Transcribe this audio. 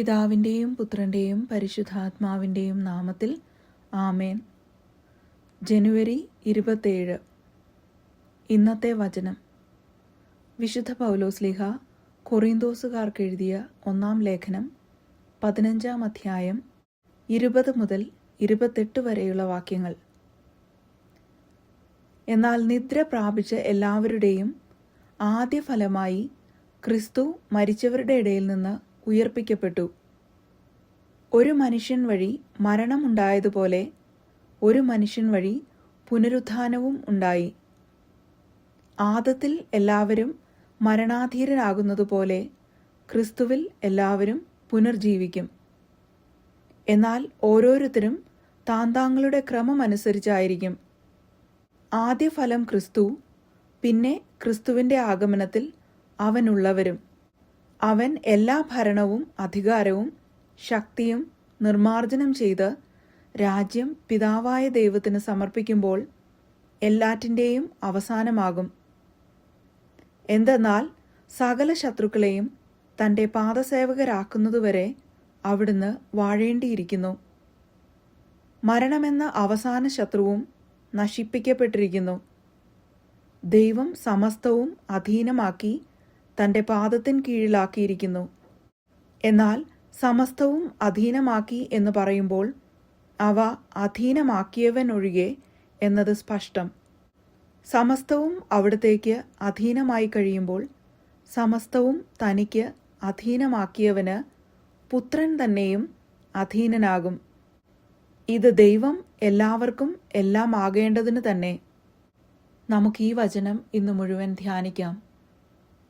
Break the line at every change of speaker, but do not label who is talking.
പിതാവിന്റെയും പുത്രന്റെയും പരിശുദ്ധാത്മാവിന്റെയും നാമത്തിൽ ആമേൻ. ജനുവരി ഇരുപത്തേഴ്. ഇന്നത്തെ വചനം. വിശുദ്ധ പൗലോസ്ലിഹ കൊറിന്തോസുകാർക്ക് എഴുതിയ ഒന്നാം ലേഖനം പതിനഞ്ചാം അധ്യായം ഇരുപത് മുതൽ ഇരുപത്തെട്ട് വരെയുള്ള വാക്യങ്ങൾ. എന്നാൽ നിദ്ര പ്രാപിച്ച എല്ലാവരുടെയും ആദ്യ ഫലമായി ക്രിസ്തു മരിച്ചവരുടെ ഇടയിൽ നിന്ന് ഉയർപ്പിക്കപ്പെട്ടു. ഒരു മനുഷ്യൻ വഴി മരണമുണ്ടായതുപോലെ ഒരു മനുഷ്യൻ വഴി പുനരുത്ഥാനവും ഉണ്ടായി. ആദത്തിൽ എല്ലാവരും മരണാധീരരാകുന്നതുപോലെ ക്രിസ്തുവിൽ എല്ലാവരും പുനർജീവിക്കും. എന്നാൽ ഓരോരുത്തരും താന്താങ്ങളുടെ ക്രമമനുസരിച്ചായിരിക്കും. ആദ്യ ഫലം ക്രിസ്തു പിന്നെ ക്രിസ്തുവിന്റെ ആഗമനത്തിൽ അവനുള്ളവരും. അവൻ എല്ലാ ഭരണവും അധികാരവും ശക്തിയും നിർമാർജനം ചെയ്ത് രാജ്യം പിതാവായ ദൈവത്തിന് സമർപ്പിക്കുമ്പോൾ എല്ലാറ്റിന്റെയും അവസാനമാകും. എന്തെന്നാൽ സകല ശത്രുക്കളെയും തന്റെ പാദസേവകരാക്കുന്നതുവരെ അവിടുന്ന് വാഴേണ്ടിയിരിക്കുന്നു. മരണമെന്ന അവസാന ശത്രുവും നശിപ്പിക്കപ്പെട്ടിരിക്കുന്നു. ദൈവം സമസ്തവും അധീനമാക്കി തന്റെ പാദത്തിൻ കീഴിലാക്കിയിരിക്കുന്നു. എന്നാൽ സമസ്തവും അധീനമാക്കി എന്ന് പറയുമ്പോൾ അവ അധീനമാക്കിയവൻ ഒഴികെ എന്നത് സ്പഷ്ടം. സമസ്തവും അവിടത്തേക്ക് അധീനമായി കഴിയുമ്പോൾ സമസ്തവും തനിക്ക് അധീനമാക്കിയവന് പുത്രൻ തന്നെയും അധീനനാകും. ഇത് ദൈവം എല്ലാവർക്കും എല്ലാം ആകേണ്ടതിന് തന്നെ. നമുക്ക് ഈ വചനം ഇന്ന് മുഴുവൻ ധ്യാനിക്കാം.